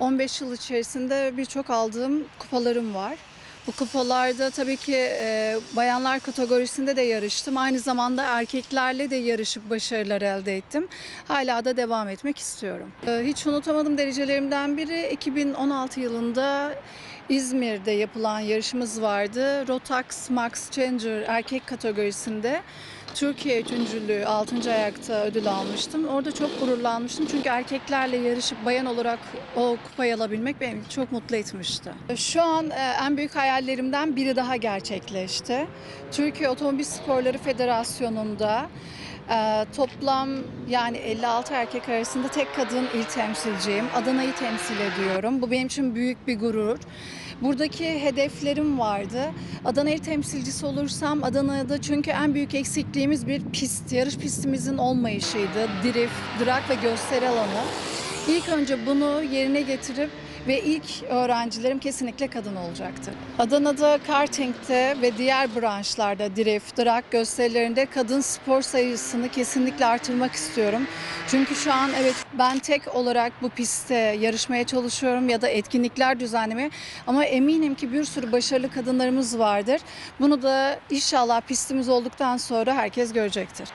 15 yıl içerisinde birçok aldığım kupalarım var. Bu kupalarda tabii ki e, bayanlar kategorisinde de yarıştım. Aynı zamanda erkeklerle de yarışıp başarılar elde ettim. Hala da devam etmek istiyorum. E, hiç unutamadığım derecelerimden biri 2016 yılında İzmir'de yapılan yarışımız vardı. Rotax Max Changer erkek kategorisinde. Türkiye üçüncülüğü 6. ayakta ödül almıştım. Orada çok gururlanmıştım çünkü erkeklerle yarışıp bayan olarak o kupayı alabilmek beni çok mutlu etmişti. Şu an e, en büyük hayallerimden biri daha gerçekleşti. Türkiye Otomobil Sporları Federasyonu'nda e, toplam yani 56 erkek arasında tek kadın il temsilciyim. Adana'yı temsil ediyorum. Bu benim için büyük bir gurur. Buradaki hedeflerim vardı. Adana il temsilcisi olursam Adana'da çünkü en büyük eksikliğimiz bir pist, yarış pistimizin olmayışıydı. Drift, drag ve gösteri alanı. İlk önce bunu yerine getirip ve ilk öğrencilerim kesinlikle kadın olacaktı. Adana'da karting'de ve diğer branşlarda drift, drag gösterilerinde kadın spor sayısını kesinlikle artırmak istiyorum. Çünkü şu an evet ben tek olarak bu pistte yarışmaya çalışıyorum ya da etkinlikler düzenlemeye ama eminim ki bir sürü başarılı kadınlarımız vardır. Bunu da inşallah pistimiz olduktan sonra herkes görecektir.